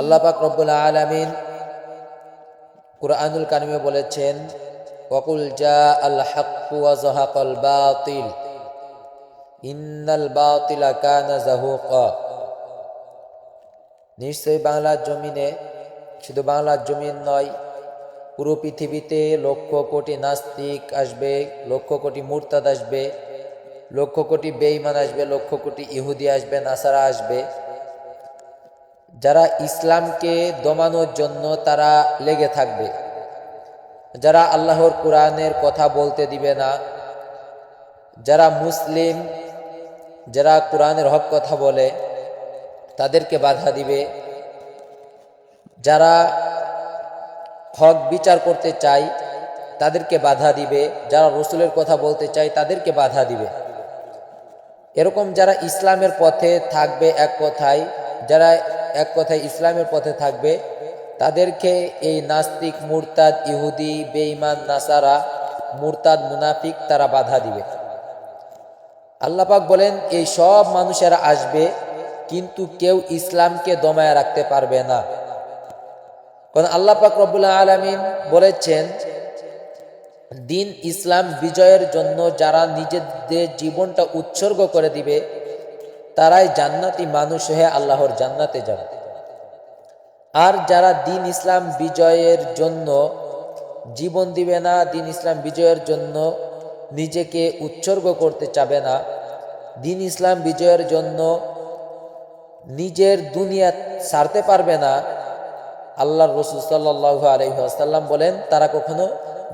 আল্লাহ পাক রব্বুল আলামিন কুরআনুল কারিমে বলেছেন, ওয়াকুল জা আল হাক্কু ওয়া যাহাকাল বাতিল। ইন্নাল বাতিলা কানা নিশ্চয়ই বাংলার জমিনে, শুধু বাংলার জমিন নয়, পুরো পৃথিবীতে লক্ষ কোটি নাস্তিক আসবে, লক্ষ কোটি মুরতাদ আসবে, লক্ষ কোটি বেঈমান আসবে, লক্ষ কোটি ইহুদি আসবে, নাসারা আসবে। যারা ইসলামকে দমানোর জন্য তারা লেগে থাকবে। যারা আল্লাহর কোরআনের কথা বলতে দিবে না, যারা মুসলিম, যারা কোরআনের হক কথা বলে, তাদেরকে বাধা দিবে। যারা হক বিচার করতে চায়, তাদেরকে বাধা দিবে। যারা রসুলের কথা বলতে চায়, তাদেরকে বাধা দিবে। এরকম যারা ইসলামের পথে থাকবে এক কথায়, যারা এক কথায় ইসলামের পথে থাকবে, তাদেরকে এই নাস্তিক, মুরতাদ, ইহুদি, বেঈমান, নাসারা, মুরতাদ, মুনাফিক তারা বাধা দিবে। আল্লাপাক বলেন, এই সব মানুষেরা আসবে, কিন্তু কেউ ইসলামকে দমায় রাখতে পারবে না। কারণ আল্লাহ পাক রব্বুল্লাহ আলমিন বলেছেন, দিন ইসলাম বিজয়ের জন্য যারা নিজেদের জীবনটা উৎসর্গ করে দিবে তারাই জান্নাতি মানুষ হয়ে আল্লাহর জান্নাতে যাবে। আর যারা দিন ইসলাম বিজয়ের জন্য জীবন দিবে না, দিন ইসলাম বিজয়ের জন্য নিজেকে উৎসর্গ করতে চাবে না, দিন ইসলাম বিজয়ের জন্য নিজের দুনিয়া ছাড়তে পারবে না আল্লাহ রসুল সাল্লাহ আলহিহাসাল্লাম বলেন, তারা কখনো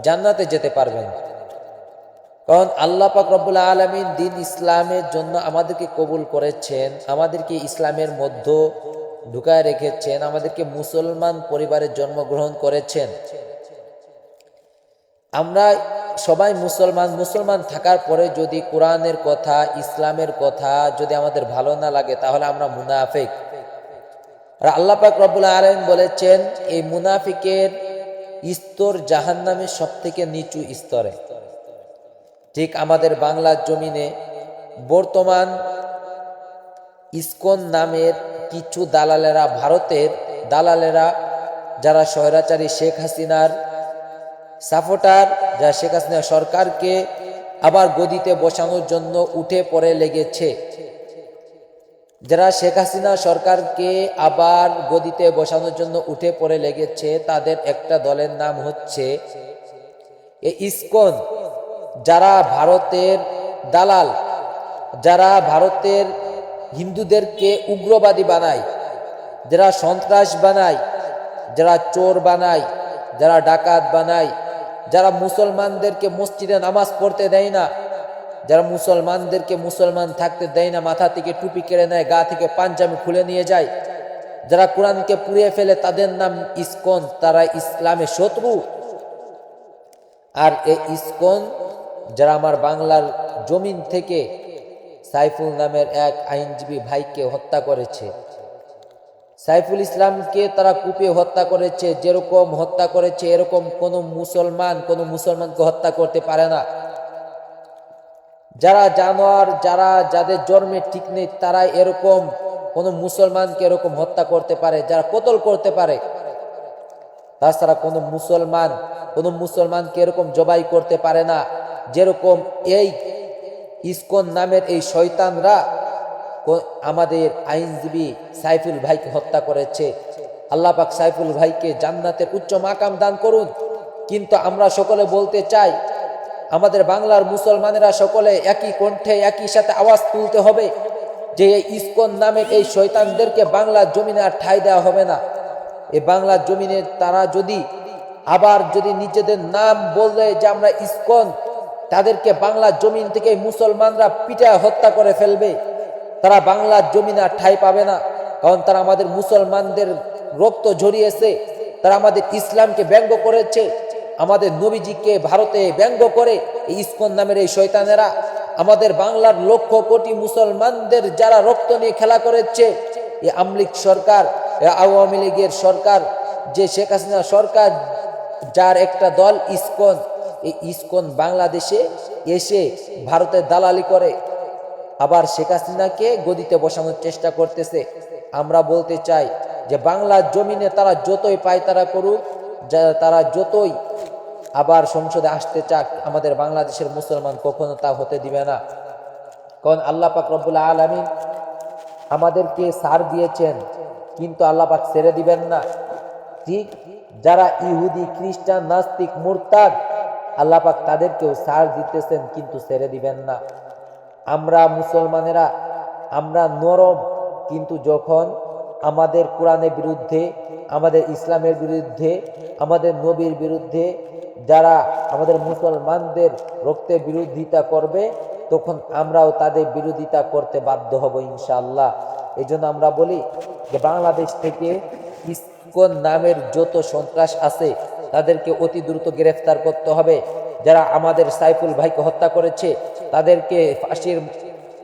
জান্নাতে যেতে পারবে না। কারণ আল্লাহ পাক রব্বুল্লা আলমিন দিন ইসলামের জন্য আমাদেরকে কবুল করেছেন, আমাদেরকে ইসলামের মধ্য ঢুকায় রেখেছেন, আমাদেরকে মুসলমান পরিবারে জন্মগ্রহণ করেছেন। আমরা সবাই মুসলমান মুসলমান থাকার পরে যদি কোরআনের কথা, ইসলামের কথা যদি আমাদের ভালো না লাগে, তাহলে আমরা মুনাফেক। আর আল্লাহ পাক রব্বুল আলম বলেছেন, এই মুনাফিকের স্তর জাহান নামের সব থেকে নিচু স্তরে। ঠিক আমাদের বাংলার জমিনে বর্তমান ইসকন নামের কিছু দালালেরা, ভারতের দালালেরা, যারা স্বৈরাচারী শেখ হাসিনার সাপোর্টার যা শেখ হাসিনা সরকারকে আবার গদিতে বসানোর জন্য উঠে পড়ে লেগেছে, যারা শেখ হাসিনা সরকারকে আবার গদিতে বসানোর জন্য উঠে পড়ে লেগেছে, তাদের একটা দলের নাম হচ্ছে ইসকন। যারা ভারতের দালাল, যারা ভারতের হিন্দুদেরকে উগ্রবাদী বানায়, যারা সন্ত্রাস বানায়, যারা চোর বানায়, যারা ডাকাত বানায়, যারা মুসলমানদেরকে মসজিদে নামাজ পড়তে দেয় না, যারা মুসলমানদেরকে মুসলমান থাকতে দেয় না, মাথা থেকে টুপি কেড়ে নেয়, গা থেকে পাঞ্জাবি খুলে নিয়ে যায়, যারা কোরআনকে পুড়িয়ে ফেলে তাদের নাম ইসকন, তারা ইসলামের শত্রু। আর এই ইসকন যারা আমার বাংলার জমিন থেকে সাইফুল নামের এক আইনজীবী ভাইকে হত্যা করেছে। সাইফুল ইসলামকে তারা কুপিয়ে হত্যা করেছে, যেরকম হত্যা করেছে, এরকম কোনো মুসলমান, কোনো মুসলমানকে হত্যা করতে পারে না। যারা জানোয়ার, যারা যাদের জন্মে ঠিক নেই তারা এরকম কোনো মুসলমানকে এরকম হত্যা করতে পারে, যারা কতল করতে পারে। তাছাড়া কোনো মুসলমান, কোনো মুসলমানকে এরকম জবাই করতে পারে না। যেরকম এই ইসকন নামের এই শয়তানরা আমাদের আইনজীবী সাইফুল ভাইকে হত্যা করেছে। আল্লাহ পাক সাইফুল ভাইকে জান্নাতের উচ্চ মাকাম দান করুন। কিন্তু আমরা সকলে বলতে চাই, আমাদের বাংলার মুসলমানেরা সকলে একই কণ্ঠে একই সাথে আওয়াজ তুলতে হবে যে এই ইসকন নামের এই শৈতানদেরকে বাংলার জমিনে আর ঠাই দেওয়া হবে না। এই বাংলার জমিনে তারা যদি আবার যদি নিজেদের নাম বললে যে আমরা ইসকন তাদেরকে বাংলার জমিন থেকে মুসলমানরা পিঠা হত্যা করে ফেলবে। তারা বাংলার জমিন আর ঠাই পাবে না, কারণ তারা আমাদের মুসলমানদের রক্ত ঝরিয়েছে, তারা আমাদের ইসলামকে ব্যঙ্গ করেছে, আমাদের নবীজিকে ভারতে ব্যঙ্গ করে, এই ইস্কন নামের এই শৈতানেরা আমাদের বাংলার লক্ষ কোটি মুসলমানদের যারা রক্ত নিয়ে খেলা করেছে এই আমলিক সরকার আওয়ামী লীগের সরকার, যে শেখ হাসিনা সরকার, যার একটা দল ইসকন এই ইস্কন বাংলাদেশে এসে ভারতের দালালি করে। আবার শেখ হাসিনাকে গদিতে বসানোর চেষ্টা করতেছে। আমরা বলতে চাই যে বাংলার জমিনে তারা যতই পায় তারা করুক তারা যতই আবার সংসদে আসতে চাক, আমাদের বাংলাদেশের মুসলমান কখনো তা হতে দিবে না। কারণ আল্লাহ পাক রব্বুল আলমিন আমাদেরকে সার দিয়েছেন, কিন্তু আল্লাহ পাক ছেড়ে দিবেন না। ঠিক যারা ইহুদি, খ্রিস্টান, নাস্তিক, মুরতাদ আল্লাহ পাক তাদেরকেও সার দিতেছেন, কিন্তু ছেড়ে দিবেন না। আমরা মুসলমানেরা, আমরা নরম, কিন্তু যখন আমাদের কোরআনের বিরুদ্ধে, আমাদের ইসলামের বিরুদ্ধে, আমাদের নবীর বিরুদ্ধে যারা আমাদের মুসলমানদের রক্তের বিরোধিতা করবে, তখন আমরাও তাদের বিরোধিতা করতে বাধ্য হব ইনশাআল্লাহ। এই আমরা বলি যে বাংলাদেশ থেকে ইসকন নামের যত সন্ত্রাস আছে তাদেরকে অতি দ্রুত গ্রেফতার করতে হবে। যারা আমাদের সাইফুল ভাইকে হত্যা করেছে, তাদেরকে ফাঁসির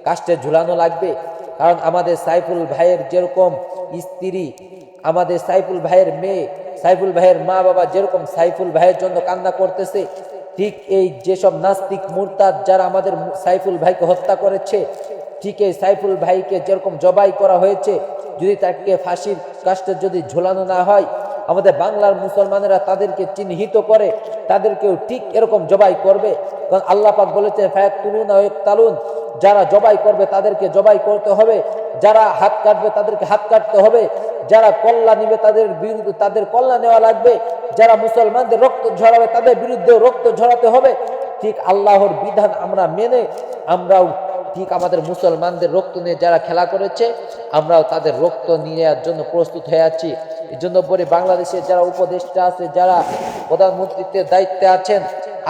কাস্টে ঝুলানো লাগবে। কারণ আমাদের সাইফুল ভাইয়ের যেরকম স্ত্রী, আমাদের সাইফুল ভাইয়ের মেয়ে, সাইফুল ভাইয়ের মা বাবা যেরকম সাইফুল ভাইয়ের জন্য কান্না করতেছে, ঠিক এই যেসব নাস্তিক মুরতাদ যারা আমাদের সাইফুল ভাইকে হত্যা করেছে, ঠিক এই সাইফুল ভাইকে যেরকম জবাই করা হয়েছে, যদি তাকে ফাঁসির কাস্টে যদি ঝোলানো না হয় আমাদের বাংলার মুসলমানেরা তাদেরকে চিহ্নিত করে, তাদেরকেও ঠিক এরকম জবাই করবে। কারণ আল্লাহ পাক বলেছে ফায়াত তুলুন তালুন যারা জবাই করবে, তাদেরকে জবাই করতে হবে। যারা হাত কাটবে, তাদেরকে হাত কাটতে হবে। যারা কল্লা নিবে, তাদের বিরুদ্ধে, তাদের কল্লা নেওয়া লাগবে। যারা মুসলমানদের রক্ত ঝরাবে, তাদের বিরুদ্ধে রক্ত ঝরাতে হবে। ঠিক আল্লাহর বিধান আমরা মেনে, আমরাও ঠিক আমাদের মুসলমানদের রক্ত নিয়ে যারা খেলা করেছে, আমরাও তাদের রক্ত নেওয়ার জন্য প্রস্তুত হয়ে আছি। এই জন্য বলি, বাংলাদেশের যারা উপদেষ্টা আছে, যারা প্রধানমন্ত্রীত্বের দায়িত্বে আছেন,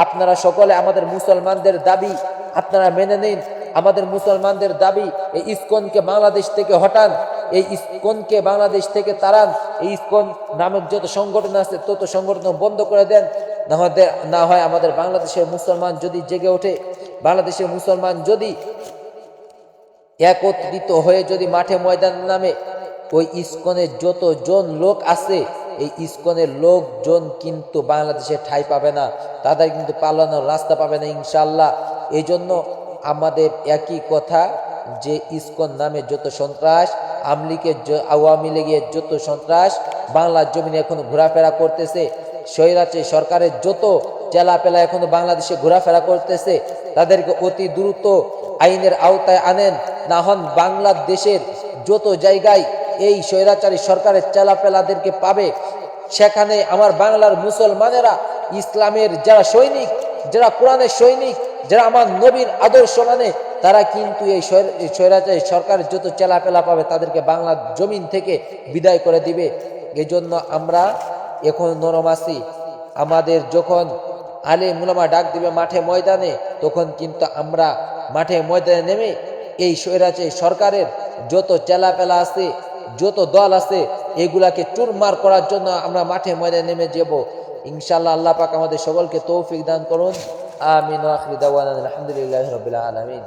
আপনারা সকলে আমাদের মুসলমানদের দাবি আপনারা মেনে নিন। আমাদের মুসলমানদের দাবি, এই ইস্কনকে বাংলাদেশ থেকে হটান, এই ইসকনকে বাংলাদেশ থেকে তাড়ান, এই ইস্কন নামক যত সংগঠন আছে, তত সংগঠন বন্ধ করে দেন। না হয় না হয় আমাদের বাংলাদেশের মুসলমান যদি জেগে ওঠে, বাংলাদেশের মুসলমান যদি একত্রিত হয়ে যদি মাঠে ময়দান নামে, ওই ইস্কনের যত জন লোক আছে, এই ইস্কনের লোকজন কিন্তু বাংলাদেশে ঠাই পাবে না। তাদের কিন্তু পালানোর রাস্তা পাবে না ইনশাল্লাহ এই জন্য আমাদের একই কথা যে ইস্কন নামে যত সন্ত্রাস আমলিগের আওয়ামী লীগের যত সন্ত্রাস, বাংলার জমিনে এখন ঘোরাফেরা করতেছে। স্বৈরাচে সরকারের যত চেলাপেলা এখন বাংলাদেশে ঘোরাফেরা করতেছে, তাদেরকে অতি দ্রুত আইনের আওতায় আনেন। না হন বাংলাদেশের যত জায়গায় এই স্বৈরাচারী সরকারের চেলাপেলাদেরকে পাবে, সেখানে আমার বাংলার মুসলমানেরা, ইসলামের যারা সৈনিক, যারা কোরআনের সৈনিক, যারা আমার নবীর আদর্শ মানে তারা কিন্তু এই স্বৈরাচারী সরকারের যত চেলাপেলা পাবে, তাদেরকে বাংলার জমিন থেকে বিদায় করে দিবে। এই জন্য আমরা এখন নরম আছি। আমাদের যখন আলে মুলামা ডাক দিবে মাঠে ময়দানে, তখন কিন্তু আমরা মাঠে ময়দানে নেমে এই সৈরাজে সরকারের যত চেলাপেলা আছে, যত দল আছে, এগুলাকে চুরমার করার জন্য আমরা মাঠে ময়দানে নেমে যাব। ইনশাল্লাহ আল্লাহ পাক আমাদের সকলকে তৌফিক দান করুন। আমিন আলহামদুলিল্লাহি আলামিন।